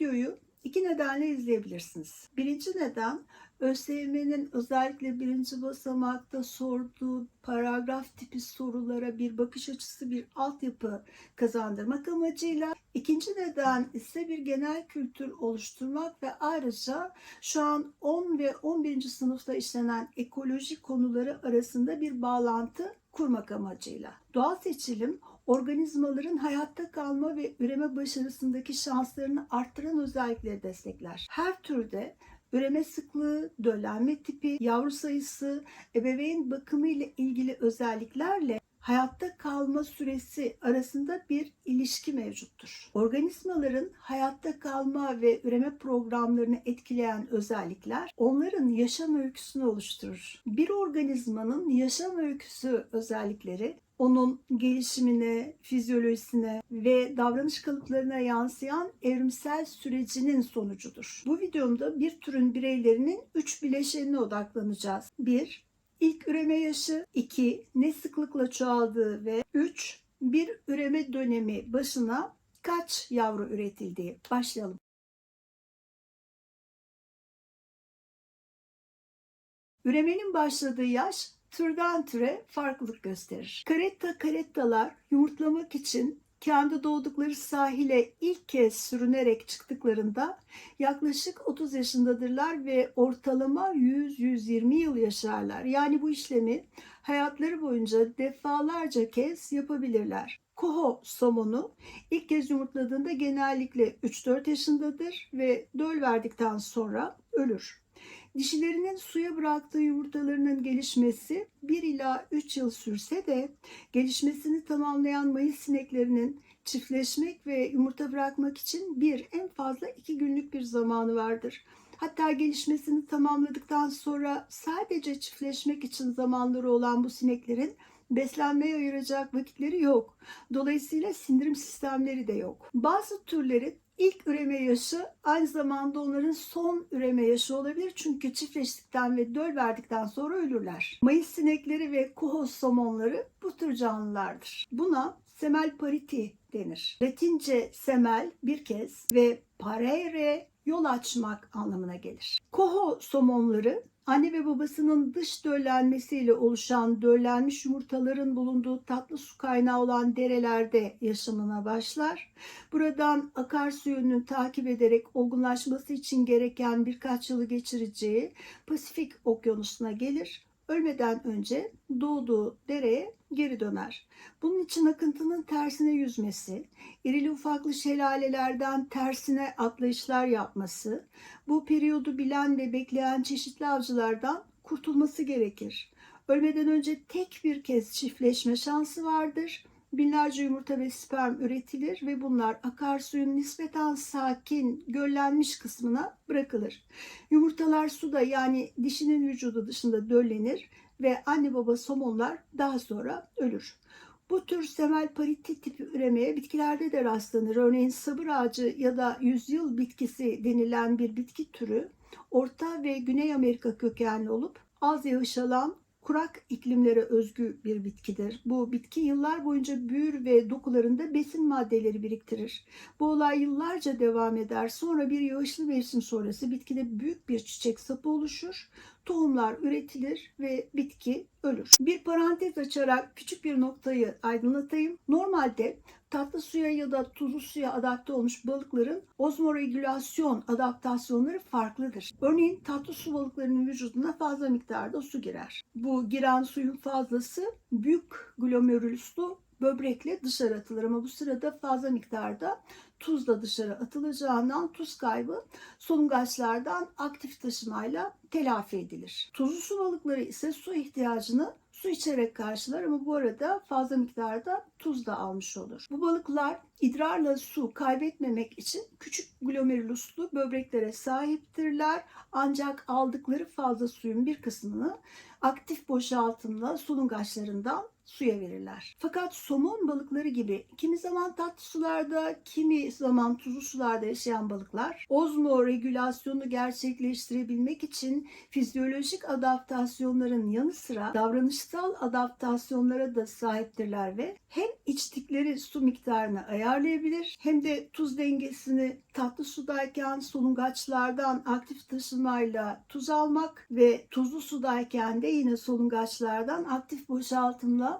videoyu iki nedenle izleyebilirsiniz. Birinci neden ÖSYM'nin özellikle birinci basamakta sorduğu paragraf tipi sorulara bir bakış açısı, bir altyapı kazandırmak amacıyla. İkinci neden ise bir genel kültür oluşturmak ve ayrıca şu an 10 ve 11. sınıfta işlenen ekoloji konuları arasında bir bağlantı kurmak amacıyla. Doğal seçilim organizmaların hayatta kalma ve üreme başarısındaki şanslarını arttıran özellikleri destekler. Her türde üreme sıklığı, döllenme tipi, yavru sayısı, ebeveyn bakımı ile ilgili özelliklerle hayatta kalma süresi arasında bir ilişki mevcuttur. Organizmaların hayatta kalma ve üreme programlarını etkileyen özellikler onların yaşam öyküsünü oluşturur. Bir organizmanın yaşam öyküsü özellikleri onun gelişimine, fizyolojisine ve davranış kalıplarına yansıyan evrimsel sürecinin sonucudur. Bu videomda bir türün bireylerinin üç bileşenine odaklanacağız. 1. İlk üreme yaşı, 2. Ne sıklıkla çoğaldığı ve 3. Bir üreme dönemi başına kaç yavru üretildiği. Başlayalım. Üremenin başladığı yaş türden türe farklılık gösterir. Karetta karettalar yumurtlamak için kendi doğdukları sahile ilk kez sürünerek çıktıklarında yaklaşık 30 yaşındadırlar ve ortalama 100-120 yıl yaşarlar. Yani bu işlemi hayatları boyunca defalarca kez yapabilirler. Koho somonu ilk kez yumurtladığında genellikle 3-4 yaşındadır ve döl verdikten sonra ölür. Dişilerinin suya bıraktığı yumurtalarının gelişmesi 1 ila 3 yıl sürse de gelişmesini tamamlayan mayıs sineklerinin çiftleşmek ve yumurta bırakmak için bir en fazla 2 günlük bir zamanı vardır. Hatta gelişmesini tamamladıktan sonra sadece çiftleşmek için zamanları olan bu sineklerin beslenmeye ayıracak vakitleri yok. Dolayısıyla sindirim sistemleri de yok. Bazı türlerin İlk üreme yaşı aynı zamanda onların son üreme yaşı olabilir. Çünkü çiftleştikten ve döl verdikten sonra ölürler. Mayıs sinekleri ve kuhos somonları bu tür canlılardır. Buna semel pariti denir. Latince semel bir kez ve parere yol açmak anlamına gelir. Koho somonları anne ve babasının dış döllenmesiyle oluşan döllenmiş yumurtaların bulunduğu tatlı su kaynağı olan derelerde yaşamına başlar. Buradan akarsu yönünü takip ederek olgunlaşması için gereken birkaç yılı geçireceği Pasifik okyanusuna gelir. Ölmeden önce doğduğu dereye geri döner. Bunun için akıntının tersine yüzmesi, irili ufaklı şelalelerden tersine atlayışlar yapması, bu periyodu bilen ve bekleyen çeşitli avcılardan kurtulması gerekir. Ölmeden önce tek bir kez çiftleşme şansı vardır. Binlerce yumurta ve sperm üretilir ve bunlar akarsuyun nispeten sakin, göllenmiş kısmına bırakılır. Yumurtalar suda yani dişinin vücudu dışında döllenir ve anne baba somonlar daha sonra ölür. Bu tür semel pariti tipi üremeye bitkilerde de rastlanır. Örneğin sabır ağacı ya da yüzyıl bitkisi denilen bir bitki türü Orta ve Güney Amerika kökenli olup az yağış alan kurak iklimlere özgü bir bitkidir. Bu bitki yıllar boyunca büyür ve dokularında besin maddeleri biriktirir. Bu olay yıllarca devam eder. Sonra bir yağışlı mevsim sonrası bitkide büyük bir çiçek sapı oluşur. Tohumlar üretilir ve bitki ölür. Bir parantez açarak küçük bir noktayı aydınlatayım. Normalde tatlı suya ya da tuzlu suya adapte olmuş balıkların ozmoregülasyon adaptasyonları farklıdır. Örneğin tatlı su balıklarının vücuduna fazla miktarda su girer. Bu giren suyun fazlası büyük glomerüluslu böbrekle dışarı atılır ama bu sırada fazla miktarda tuz da dışarı atılacağından tuz kaybı solungaçlardan aktif taşımayla telafi edilir. Tuzlu su balıkları ise su ihtiyacını su içerek karşılar ama bu arada fazla miktarda tuz da almış olur. Bu balıklar idrarla su kaybetmemek için küçük glomeruluslu böbreklere sahiptirler. Ancak aldıkları fazla suyun bir kısmını aktif boşaltımla solungaçlarından suya verirler. Fakat somon balıkları gibi kimi zaman tatlı sularda, kimi zaman tuzlu sularda yaşayan balıklar ozmo regülasyonu gerçekleştirebilmek için fizyolojik adaptasyonların yanı sıra davranışsal adaptasyonlara da sahiptirler ve hem içtikleri su miktarını ayarlayabilir hem de tuz dengesini tatlı sudayken solungaçlardan aktif taşımayla tuz almak ve tuzlu sudayken de yine solungaçlardan aktif boşaltımla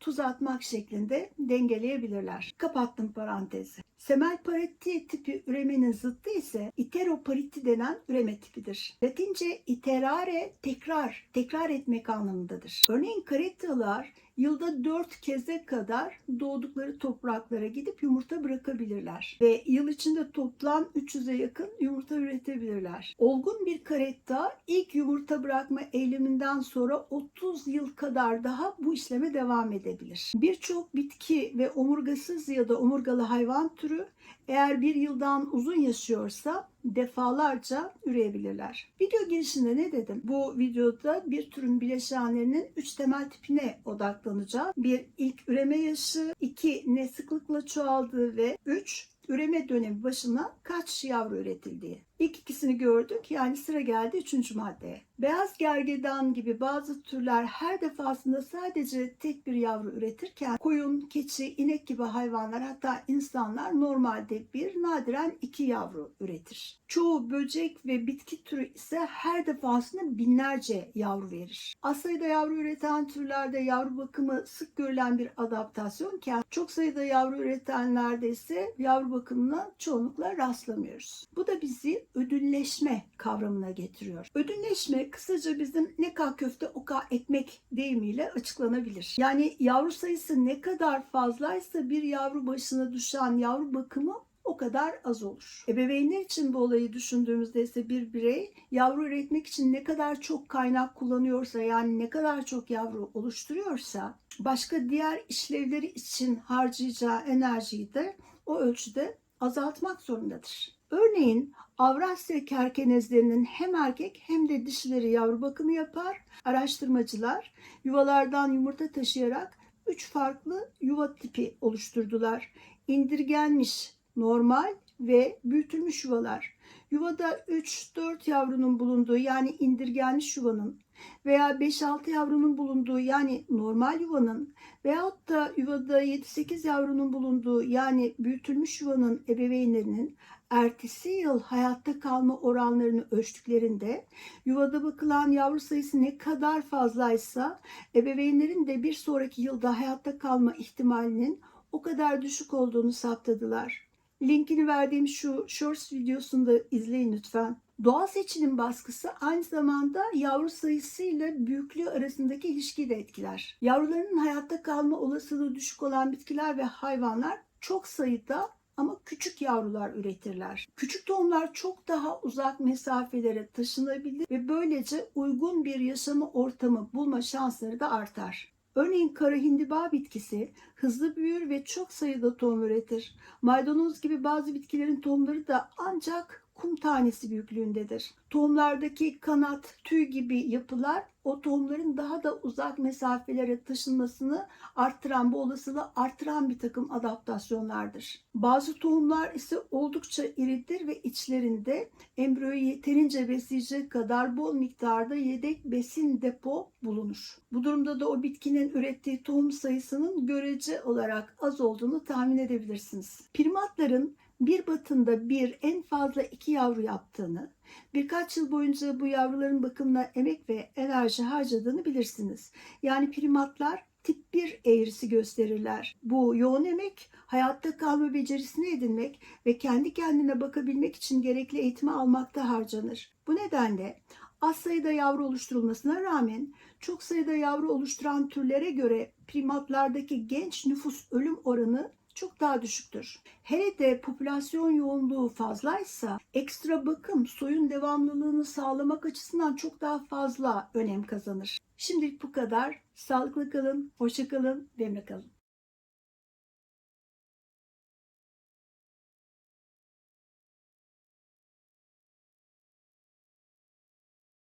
tuz atmak şeklinde dengeleyebilirler. Kapattım parantezi. Semelpariti tipi üremenin zıttı ise iteropariti denen üreme tipidir. Latince iterare tekrar, tekrar etmek anlamındadır. Örneğin karetalar yılda dört keze kadar doğdukları topraklara gidip yumurta bırakabilirler. Ve yıl içinde toplam 300'e yakın yumurta üretebilirler. Olgun bir karetta ilk yumurta bırakma eyleminden sonra 30 yıl kadar daha bu işleme devam edebilir. Birçok bitki ve omurgasız ya da omurgalı hayvan türü eğer bir yıldan uzun yaşıyorsa defalarca üreyebilirler. Video girişinde ne dedim? Bu videoda bir türün bileşenlerinin üç temel tipine odaklanacağım. Bir ilk üreme yaşı, iki ne sıklıkla çoğaldığı ve üç üreme dönemi başına kaç yavru üretildiği. İlk ikisini gördük yani sıra geldi üçüncü maddeye. Beyaz gergedan gibi bazı türler her defasında sadece tek bir yavru üretirken koyun, keçi, inek gibi hayvanlar hatta insanlar normalde bir nadiren iki yavru üretir. Çoğu böcek ve bitki türü ise her defasında binlerce yavru verir. Az sayıda yavru üreten türlerde yavru bakımı sık görülen bir adaptasyonken çok sayıda yavru üretenlerde ise yavru bakımına çoğunlukla rastlamıyoruz. Bu da bizi ödülleşme kavramına getiriyor. Ödülleşme kısaca bizim ne ka köfte o ka ekmek deyimiyle açıklanabilir. Yani yavru sayısı ne kadar fazlaysa bir yavru başına düşen yavru bakımı o kadar az olur. Ebeveynler için bu olayı düşündüğümüzde ise bir birey yavru üretmek için ne kadar çok kaynak kullanıyorsa yani ne kadar çok yavru oluşturuyorsa başka diğer işlevleri için harcayacağı enerjiyi de o ölçüde azaltmak zorundadır. Örneğin Avrasya kerkenezlerinin hem erkek hem de dişileri yavru bakımı yapar. Araştırmacılar yuvalardan yumurta taşıyarak üç farklı yuva tipi oluşturdular. İndirgenmiş, normal ve büyütülmüş yuvalar. Yuvada 3-4 yavrunun bulunduğu yani indirgenmiş yuvanın veya 5-6 yavrunun bulunduğu yani normal yuvanın veyahut da yuvada 7-8 yavrunun bulunduğu yani büyütülmüş yuvanın ebeveynlerinin ertesi yıl hayatta kalma oranlarını ölçtüklerinde yuvada bakılan yavru sayısı ne kadar fazlaysa ebeveynlerin de bir sonraki yılda hayatta kalma ihtimalinin o kadar düşük olduğunu saptadılar. Linkini verdiğim şu shorts videosunu da izleyin lütfen. Doğal seçilim baskısı aynı zamanda yavru sayısıyla büyüklüğü arasındaki ilişkiyi de etkiler. Yavrularının hayatta kalma olasılığı düşük olan bitkiler ve hayvanlar çok sayıda ama küçük yavrular üretirler. Küçük tohumlar çok daha uzak mesafelere taşınabilir ve böylece uygun bir yaşama ortamı bulma şansları da artar. Örneğin kara hindiba bitkisi hızlı büyür ve çok sayıda tohum üretir. Maydanoz gibi bazı bitkilerin tohumları da ancak kum tanesi büyüklüğündedir. Tohumlardaki kanat, tüy gibi yapılar o tohumların daha da uzak mesafelere taşınmasını arttıran, bu olasılığı arttıran bir takım adaptasyonlardır. Bazı tohumlar ise oldukça iridir ve içlerinde embriyoyu yeterince besleyecek kadar bol miktarda yedek besin depo bulunur. Bu durumda da o bitkinin ürettiği tohum sayısının görece olarak az olduğunu tahmin edebilirsiniz. Primatların bir batında bir en fazla iki yavru yaptığını, birkaç yıl boyunca bu yavruların bakımına emek ve enerji harcadığını bilirsiniz. Yani primatlar tip 1 eğrisi gösterirler. Bu yoğun emek hayatta kalma becerisini edinmek ve kendi kendine bakabilmek için gerekli eğitimi almakta harcanır. Bu nedenle az sayıda yavru oluşturulmasına rağmen çok sayıda yavru oluşturan türlere göre primatlardaki genç nüfus ölüm oranı çok daha düşüktür. Hele de popülasyon yoğunluğu fazlaysa ekstra bakım soyun devamlılığını sağlamak açısından çok daha fazla önem kazanır. Şimdilik bu kadar. Sağlıklı kalın, hoşça kalın, benimle kalın.